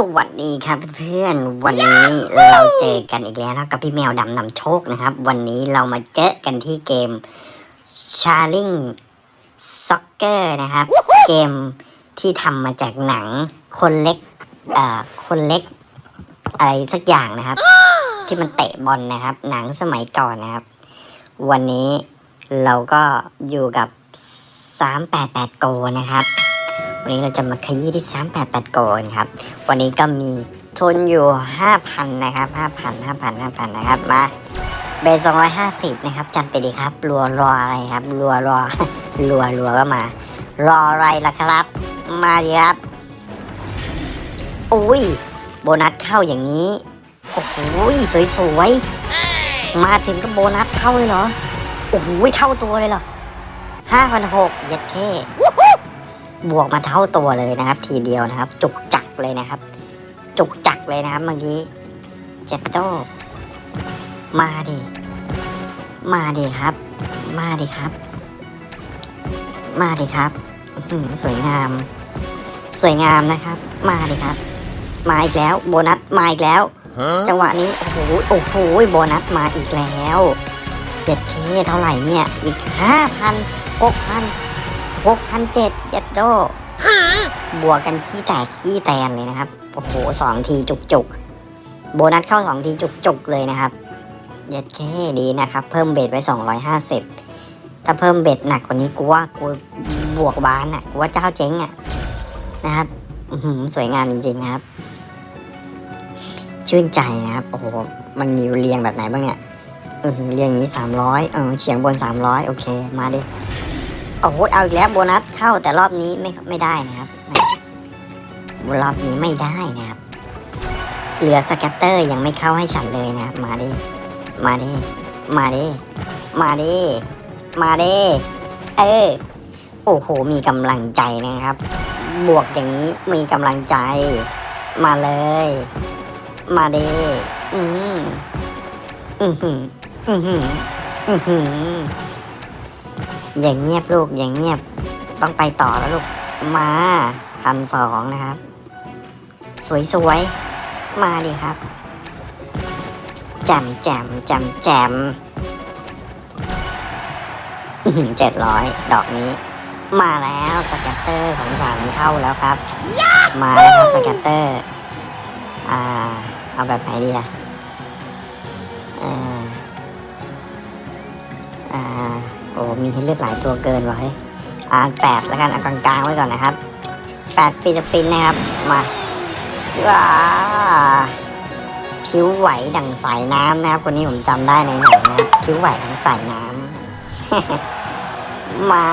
สวัสดีครับเพื่อนวันนี้เราเจอกันอีกแล้วนะกับพี่แมวดำนำโชคนะครับ วันนี้เรามาเจอกันที่เกม Charling Soccer นะครับ เกมที่ทำมาจากหนังคนเล็กเอ่อคนเล็กอะไรสักอย่างนะครับ ที่มันเตะบอลนะครับ หนังสมัยก่อนนะครับ วันนี้เราก็อยู่กับ388โกนะครับวันนี้เราจะมาขยี้ที่388โกนะครับ วันนี้ก็มีทุนอยู่ 5,000 นะครับ 5,000 5,000 5,000 นะครับ มาเบส250นะครับจัดไปดีครับ รัวรออะไรครับ รัวรอรัวรัวก็มา รออะไรล่ะครับ มาดีครับ อุ้ย โบนัสเข้าอย่างนี้ โอ้โหสวยๆมาถึงก็โบนัสเข้าเลยเหรอ โอ้โหเท่าตัวเลยเหรอห้าพันหกยัดเข้บวกมาเท่าตัวเลยนะครับ ทีเดียวนะครับ จุกจัก เลยนะครับ จุกจักเลยนะครับเมื่อกี้เจ็ดโตมาดิ มาดิครับ มาดิครับ มาดิครับอื้อหือสวยงาม สวยงามนะครับ มาดิครับ มาอีกแล้ว โบนัสมาอีกแล้ว จังหวะนี้โอ้โหโอ้โหโบนัสมาอีกแล้วเจ็ดเคเท่าไหร่เนี่ย อีกห้าพันหกพันหกพันเจ็ดเจ็ดโด บวกกันขี้แตกขี้แตนเลยนะครับ โอ้โหสองทีจุกจุกโบนัสเข้าสองทีจุกจุกเลยนะครับเย็ดเคดีนะครับ เพิ่มเบ็ดไว้สองร้อยห้าสิบถ้าเพิ่มเบ็ดหนักกว่านี้กูว่ากูบวกบานอะกูว่าเจ้าเจ๊งอะนะครับหือสวยงามจริงๆนะครับ ชื่นใจนะครับ โอ้โห มันมีเรียงแบบไหนบ้างเนี่ยเออเรียงอย่างนี้สามร้อยเออเฉียงบนสามร้อยโอเค มาดิ โอ้โหเอาอีกแล้วโบนัสเข้าแต่รอบนี้ไม่ไม่ได้นะครับรอบนี้ไม่ได้นะครับเหลือสแกตเตอร์ยังไม่เข้าให้ฉันเลยนะครับมาดิมาดิมาดิมาดิมาดิเออโอ้โหมีกำลังใจนะครับ บวกอย่างนี้มีกำลังใจ มาเลย มาดิอืมอืมอหืออือหืออื อย่างเงียบลูกอย่างเงียบต้องไปต่อแล้วลูก มาพันสองนะครับ สวยๆมาดิครับแจมแจมแจมแจมเจ็ดร้อยดอกนี้ มาแล้วสแกตเตอร์ของฉันเข้าแล้วครับ มาแล้วครับสแกตเตอร์ อ่า เอาแบบไหนดีอะเอ่ออ่า อ้มีให้เลือกหลายตัวเกินว่ะเฮ้ยอ่าแปดแล้วกันเอากลางๆไว้ก่อนนะครับแปดฟิลิปปินส์นะครับ มาว้าผิวไหวดังสายน้ำนะครับ คนนี้ผมจำได้ในหนังนะครับผิวไหวดังสายน้ำมา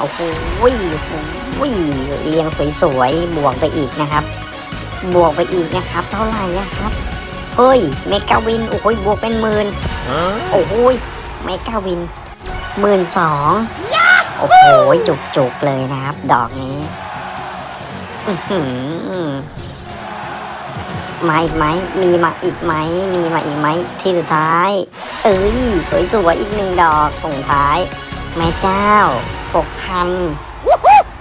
โอ้โหโอ้โหเรียงสวยๆบวกไปอีกนะครับบวกไปอีกนะครับ เท่าไหร่อะครับ เฮ้ยเมกาวิน โอ้โหบวกเป็นหมื่นโอ้โหเมกาวิน หมื่นสองโอ้โหจุกจุกๆเลยนะครับ ดอกนี้อื้อหือมาอีกไหม มีมาอีกไหม มีมาอีกไหม ที่สุดท้าย เอ้ย สวยๆอีกหนึ่งดอกส่งท้าย แม่เจ้าหกพัน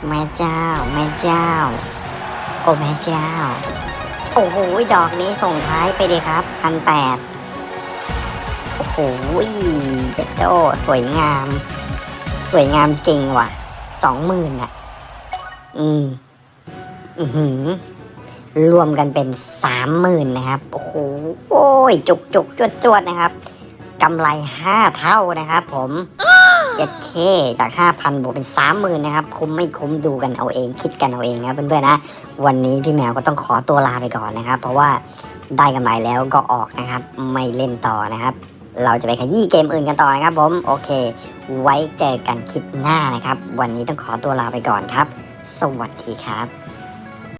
แม่เจ้า แม่เจ้า โอ้แม่เจ้า โอ้โห ดอกนี้ส่งท้ายไปเลยครับพันแปด โอ้โหเจ็ดโดสวยงาม สวยงามจริงว่ะสองหมื่นอะ อืม อือหือ รวมกันเป็นสามหมื่นนะครับ โอ้โหโอ้ย จุกจุกจวดจวดนะครับกำไรห้าเท่านะครับผมเจ็ดเคจากห้าพันบวกเป็นสามหมื่นนะครับ คุ้มไม่คุ้มดูกันเอาเอง คิดกันเอาเองนะเพื่อนๆนะ วันนี้พี่แมวก็ต้องขอตัวลาไปก่อนนะครับ เพราะว่าได้กำไรแล้วก็ออกนะครับ ไม่เล่นต่อนะครับ เราจะไปขยี้เกมอื่นกันต่อนะครับผม โอเค ไว้เจอกันคลิปหน้านะครับ วันนี้ต้องขอตัวลาไปก่อนครับ สวัสดีครับ